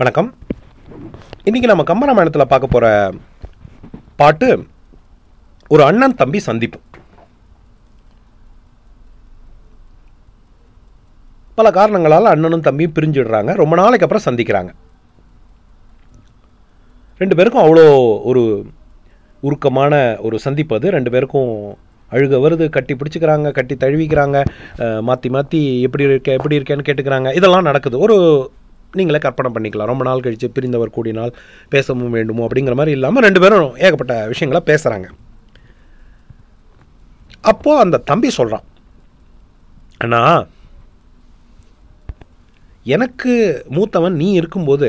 வணக்கம். இன்றைக்கி நம்ம கம்பராமாயணத்தில் பார்க்க போகிற பாட்டு ஒரு அண்ணன் தம்பி சந்திப்பு. பல காரணங்களால் அண்ணனும் தம்பியும் பிரிஞ்சிடுறாங்க. ரொம்ப நாளைக்கு அப்புறம் சந்திக்கிறாங்க. ரெண்டு பேருக்கும் அவ்வளோ ஒரு உருக்கமான ஒரு சந்திப்பு அது. ரெண்டு பேருக்கும் அழுக வருது. கட்டி பிடிச்சிக்கிறாங்க கட்டி தழுவிக்கிறாங்க. மாற்றி மாற்றி எப்படி இருக்க எப்படி இருக்கேன்னு கேட்டுக்கிறாங்க. இதெல்லாம் நடக்குது. ஒரு நீங்களே கற்பனை பண்ணிக்கலாம். ரொம்ப நாள் கழித்து பிரிந்தவர் கூடினால் பேசவும் வேண்டுமோ அப்படிங்கிற மாதிரி இல்லாமல் ரெண்டு பேரும் ஏகப்பட்ட விஷயங்களை பேசுகிறாங்க அப்போது அந்த தம்பி சொல்கிறான் அண்ணா எனக்கு மூத்தவன் நீ இருக்கும்போது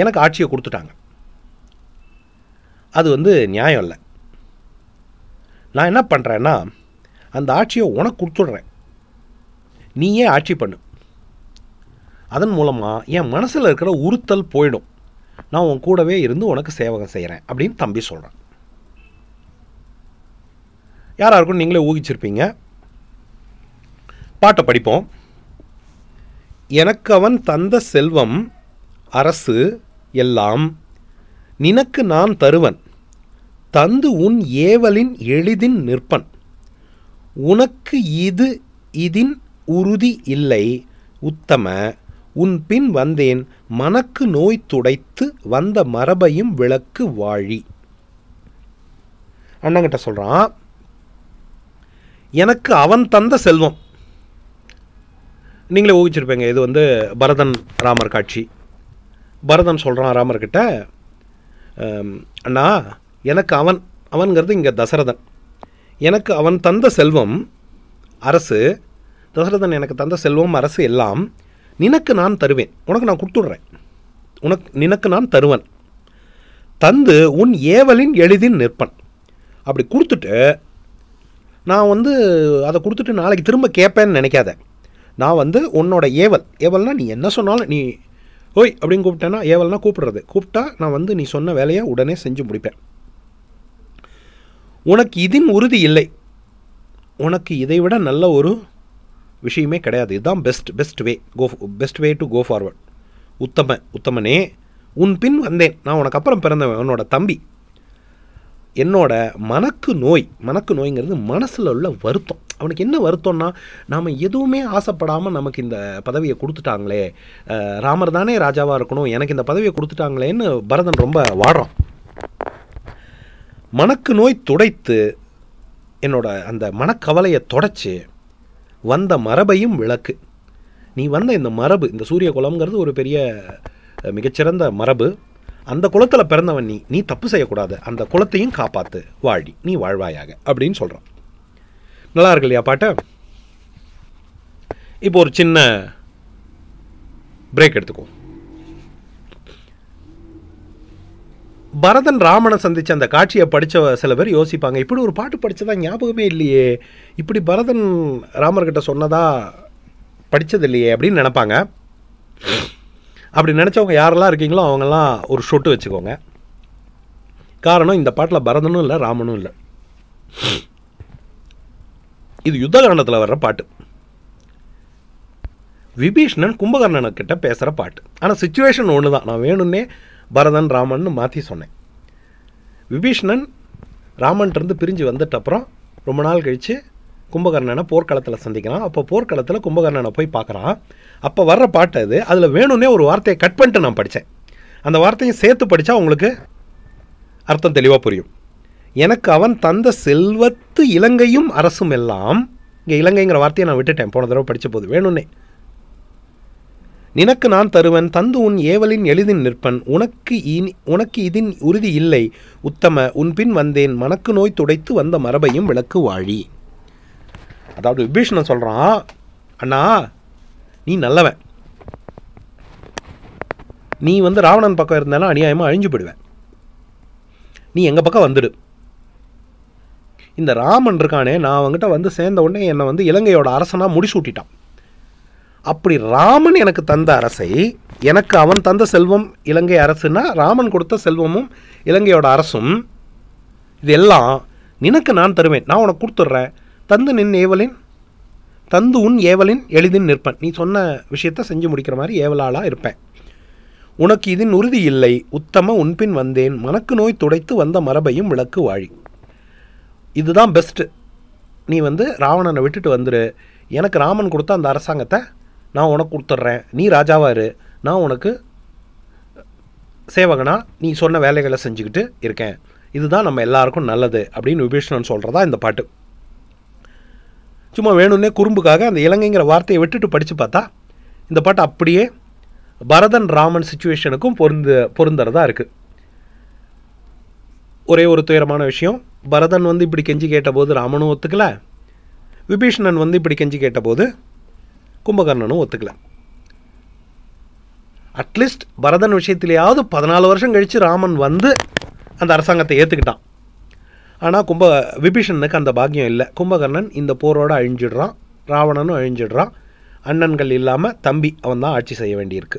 எனக்கு ஆட்சியை கொடுத்துட்டாங்க. அது வந்து நியாயம் இல்லை. நான் என்ன பண்ணுறேன்னா அந்த ஆட்சியை உனக்கு கொடுத்துட்றேன். நீயே ஆட்சி பண்ணு. அதன் மூலமாக என் மனசில் இருக்கிற உறுத்தல் போயிடும். நான் உன் கூடவே இருந்து உனக்கு சேவகம் செய்கிறேன் அப்படின்னு தம்பி சொல்கிறான் யாராக இருக்கும் நீங்களே ஊகிச்சிருப்பீங்க. பாட்டை படிப்போம். எனக்கு அவன் தந்த செல்வம் அரசு எல்லாம் நினக்கு நான் தருவன். தந்து உன் ஏவலின் எளிதின் நிற்பன். உனக்கு இது இதின் உறுதி இல்லை உத்தம உன் பின் வந்தேன் மனக்கு நோய் துடைத்து வந்த மரபையும் விளக்கு வாழி. அண்ணங்கிட்ட சொல்கிறான் எனக்கு அவன் தந்த செல்வம். நீங்களே ஊகிச்சிருப்பீங்க இது வந்து பரதன் ராமர் காட்சி. பரதன் சொல்கிறான் ராமர்கிட்ட அண்ணா எனக்கு அவன் அவன்கிறது இங்கே தசரதன். எனக்கு அவன் தந்த செல்வம் அரசு தசரதன் எனக்கு தந்த செல்வம் அரசு எல்லாம் நினக்கு நான் தருவேன். உனக்கு நான் கொடுத்துட்றேன். உனக்கு நினக்கு நான் தருவன். தந்து உன் ஏவலின் எளிதின் நிற்பன். அப்படி கொடுத்துட்டு நான் வந்து அதை கொடுத்துட்டு நாளைக்கு திரும்ப கேட்பேன்னு நினைக்காத. நான் வந்து உன்னோட ஏவல். ஏவல்னால் நீ என்ன சொன்னாலும் நீ ஓய் அப்படின்னு கூப்பிட்டேன்னா ஏவல்னா கூப்பிடுறது. கூப்பிட்டா நான் வந்து நீ சொன்ன வேலையை உடனே செஞ்சு முடிப்பேன். உனக்கு இதின் உறுதி இல்லை. உனக்கு இதை விட நல்ல ஒரு விஷயமே கிடையாது. இதுதான் best best way go best way to go forward உத்தம உத்தமனே உன் பின் வந்தேன். நான் உனக்கு அப்புறம் பிறந்தவன் உன்னோட தம்பி. என்னோட மனக்கு நோய் மனக்கு நோய்ங்கிறது மனசில் உள்ள வருத்தம். அவனுக்கு என்ன வருத்தம்னா நாம் எதுவுமே ஆசைப்படாமல் நமக்கு இந்த பதவியை கொடுத்துட்டாங்களே. ராமர் தானே ராஜாவாக இருக்கணும். எனக்கு இந்த பதவியை கொடுத்துட்டாங்களேன்னு பரதன் ரொம்ப வாடுறான். மனக்கு நோய் துடைத்து என்னோட அந்த மனக்கவலையை தொடச்சி வந்த மரபையும் விளக்கு. நீ வந்த இந்த மரபு இந்த சூரிய குலம்ங்கிறது ஒரு பெரிய மிகச்சிறந்த மரபு. அந்த குளத்தில் பிறந்தவன் நீ நீ தப்பு செய்யக்கூடாது. அந்த குளத்தையும் காப்பாற்று வாழி நீ வாழ்வாயாக அப்படின்னு சொல்கிறான் நல்லா இருக்கு இல்லையா பாட்ட? இப்போ ஒரு சின்ன பிரேக் எடுத்துக்குவோம். பரதன் ராமனை சந்தித்த அந்த காட்சியை படித்த சில பேர் யோசிப்பாங்க. இப்படி ஒரு பாட்டு படித்ததா ஞாபகமே இல்லையே. இப்படி பரதன் ராமர்கிட்ட சொன்னதா படித்தது இல்லையே அப்படின்னு நினப்பாங்க. அப்படி நினச்சவங்க யாரெல்லாம் இருக்கீங்களோ அவங்கெல்லாம் ஒரு ஷொட்டு வச்சுக்கோங்க. காரணம் இந்த பாட்டில் பரதனும் இல்லை ராமனும் இல்லை. இது யுத்தகாண்டத்தில் வர்ற பாட்டு. விபீஷ்ணன் கும்பகர்ணனுக்கிட்ட பேசுகிற பாட்டு. ஆனால் சுச்சுவேஷன் ஒன்று தான் நான் வேணும்னே பரதன் ராமன் மாற்றி சொன்னேன். விபீஷ்ணன் ராமன்ட்டு பிரிஞ்சு வந்துட்டப்புறம் ரொம்ப நாள் கழித்து கும்பகர்ணனை போர்க்களத்தில் சந்திக்கிறான் அப்போ போர்க்களத்தில் கும்பகர்ணனை போய் பார்க்குறான். அப்போ வர்ற பாட்டு அது. அதில் வேணும்னே ஒரு வார்த்தையை கட் பண்ணிட்டு நான் படித்தேன் அந்த வார்த்தையும் சேர்த்து படித்தா உங்களுக்கு அர்த்தம் தெளிவாக புரியும். எனக்கு அவன் தந்த செல்வத்து இலங்கையும் அரசும் எல்லாம் இங்கே இலங்கைங்கிற வார்த்தையை நான் விட்டுட்டேன். போன தடவை படித்த போது வேணும்னே. நினக்கு நான் தருவன் தந்து உன் ஏவலின் எளிதின் நிற்பன். உனக்கு இனி உனக்கு இதின் உறுதி இல்லை. உத்தம உன் பின் வந்தேன். மனக்கு நோய் துடைத்து வந்த மரபையும் விளக்கு வாழி. அதாவது விபீஷணன் சொல்கிறான் அண்ணா நீ நல்லவன். நீ வந்து ராவணன் பக்கம் இருந்தேன்னா அநியாயமாக அழிஞ்சு போயிடுவேன். நீ எங்கள் பக்கம் வந்துடு. இந்த ராமன் இருக்கானே நான் அவங்ககிட்ட வந்து சேர்ந்த உடனே என்னை வந்து இலங்கையோட அரசனாக முடிசூட்டிட்டான். அப்படி ராமன் எனக்கு தந்த அரசை எனக்கு அவன் தந்த செல்வம் இலங்கை அரசுனா ராமன் கொடுத்த செல்வமும் இலங்கையோட அரசும் இது எல்லாம் நினக்கு நான் தருவேன். நான் உனக்கு கொடுத்துட்றேன். தந்து நின் ஏவலின் தந்து உன் ஏவலின் எளிதின் நிற்பன். நீ சொன்ன விஷயத்த செஞ்சு முடிக்கிற மாதிரி ஏவலாளாக இருப்பேன். உனக்கு இதன் உறுதி இல்லை. உத்தம உன்பின் வந்தேன். மனக்கு நோய் துடைத்து வந்த மரபையும் விளக்கு வாழி. இதுதான் பெஸ்ட்டு நீ வந்து ராவணனை விட்டுட்டு வந்துடு எனக்கு ராமன் கொடுத்த அந்த அரசாங்கத்தை நான் உனக்கு கொடுத்துட்றேன். நீ ராஜாவாக இரு. நான் உனக்கு சேவகனா நீ சொன்ன வேலைகளை செஞ்சுக்கிட்டு இருக்கேன். இதுதான் நம்ம எல்லாருக்கும் நல்லது அப்படின்னு விபீஷணன் சொல்கிறதா இந்த பாட்டு. சும்மா வேணும்னே குறும்புக்காக அந்த இலங்கைங்கிற வார்த்தையை விட்டுட்டு படித்து பார்த்தா இந்த பாட்டு அப்படியே பரதன் ராமன் சுச்சுவேஷனுக்கும் பொருந்து பொருந்துறதா இருக்குது ஒரே ஒரு துயரமான விஷயம். பரதன் வந்து இப்படி கெஞ்சி கேட்டபோது ராமனும் ஒத்துக்கல. விபீஷணன் வந்து இப்படி கெஞ்சி கேட்டபோது கும்பகர்ணனும் ஒத்துக்கல. அட்லீஸ்ட் பரதன் விஷயத்திலேயாவது பதினாலு வருஷம் கழித்து ராமன் வந்து அந்த அரசாங்கத்தை ஏற்றுக்கிட்டான் ஆனால் கும்ப விபீஷணனுக்கு அந்த பாக்கியம் இல்லை. கும்பகர்ணன் இந்த போரோட அழிஞ்சிடுறான் ராவணனும் அழிஞ்சிடுறான். அண்ணன்கள் இல்லாமல் தம்பி அவன் தான் ஆட்சி செய்ய வேண்டியிருக்கு.